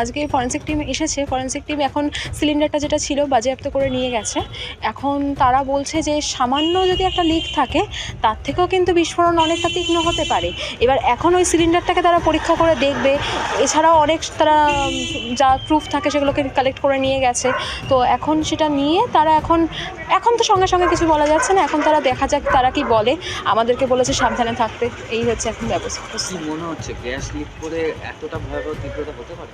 আজকে forensic team এসেছে। Forensic team এখন সিলিন্ডারটা যেটা ছিল বাজেয়াপ্ত করে নিয়ে গেছে। এখন তারা বলছে যে সামান্য যদি একটা লিক থাকে, তার থেকেও কিন্তু বিস্ফোরণ অনেকটা তীক্ষ্ণ হতে পারে। এবার এখন ওই সিলিন্ডারটাকে তারা পরীক্ষা করে দেখবে। এছাড়াও অনেক তারা যা প্রুফ থাকে সেগুলোকে কালেক্ট করে নিয়ে গেছে। তো এখন সেটা নিয়ে তারা এখন এখন তো সঙ্গে সঙ্গে কিছু বলা যাচ্ছে না। এখন তারা দেখা যাক তারা কি বলে। আমাদেরকে বলেছে সাবধানে থাকতে। এই হচ্ছে এখন ব্যবস্থা। মনে হচ্ছে? গ্যাস লিক করে এতটা ভয়াবহ তীব্রতা হতে পারে?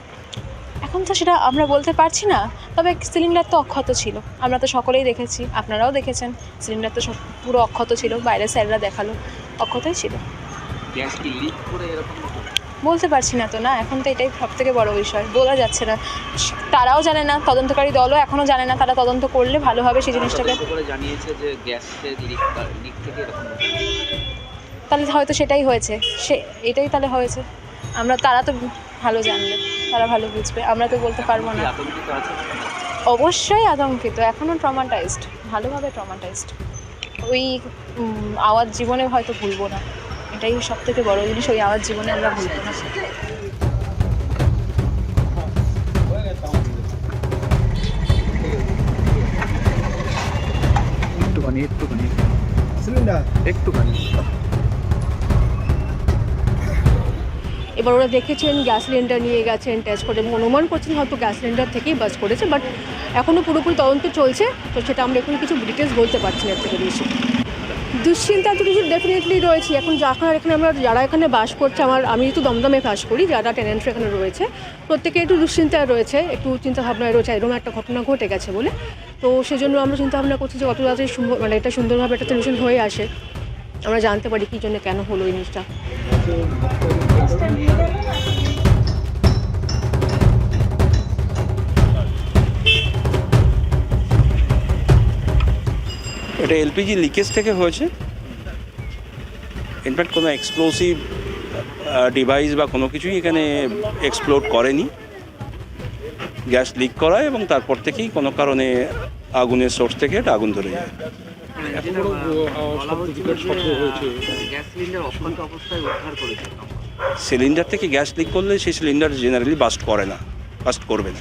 এখন তো সেটা আমরা বলতে পারছি না তবে সিলিন্ডার তো অক্ষত ছিল। আমরা তো সকলেই দেখেছি আপনারাও দেখেছেন সিলিন্ডার তো সব পুরো অক্ষত ছিল বাইরে স্যাররা দেখাল অক্ষতই ছিল? বলতে পারছি না তো না এখন তো এটাই সব থেকে বড় বিষয় বলা যাচ্ছে না। তারাও জানে না তদন্তকারী দলও এখনও জানে না তারা তদন্ত করলে ভালো হবে সেই জিনিসটাকে। জানিয়েছে যে। তাহলে হয়তো সেটাই হয়েছে সে এটাই তাহলে হয়েছে। আমরা তারা তো ভালো জানবে তারা ভালো বুঝবে আমরা তো বলতে পারব না। আতঙ্কিত অবশ্যই আতঙ্কিত এখনও ট্রমাটাইজড ভালোভাবে ট্রমাটাইজড ওই আওয়াজ জীবনে হয়তো ভুলবো না এটাই সব থেকে বড় জিনিস ওই আওয়াজ জীবনে আমরা ভুলবো না। একটুখানি একটুখানি। সিলিন্ডার। একটুখানি। এবার ওরা দেখেছেন, গ্যাস সিলিন্ডার নিয়ে গেছেন টেস্ট করে এবং অনুমান করছেন হয়তো গ্যাস সিলিন্ডার থেকেই বাস করেছে বাট এখনও পুরোপুরি তদন্ত চলছে, তো সেটা আমরা এখন কিছু ডিটেলস বলতে পারছি না এর থেকে বেশি। দুশ্চিন্তা তো কিছু ডেফিনেটলি রয়েছে, এখন যখন এখানে আমরা, যারা এখানে বাস করছে, আমার, আমি যেহেতু দমদমে বাস করি, যারা টেনেন্টরা এখানে রয়েছে, প্রত্যেকে একটু দুশ্চিন্তায় রয়েছে, একটু চিন্তা ভাবনায় রয়েছে, এরকম একটা ঘটনা ঘটে গেছে বলে, তো সেজন্য আমরা চিন্তা ভাবনা করছি যে কত তাড়াতাড়ি মানে এটা সুন্দরভাবে একটা সলিউশন হয়ে আসে, আমরা জানতে পারি কী জন্য কেন হলো এই জিনিসটা। এটা এলপিজি লিকেজ থেকে হয়েছে। ইনফ্যাক্ট কোনো এক্সপ্লোসিভ ডিভাইস বা কোনো কিছুই এখানে এক্সপ্লোড করেনি। গ্যাস লিক করায় এবং তারপর থেকেই কোনো কারণে আগুনের সোর্স থেকে এটা আগুন ধরে যায়। গ্যাস সিলিন্ডার অক্ষত অবস্থায় উদ্ধার করেছে সিলিন্ডার থেকে গ্যাস লিক করলে সেই সিলিন্ডার জেনারেলি বাস্ট করে না বাস্ট করবে না।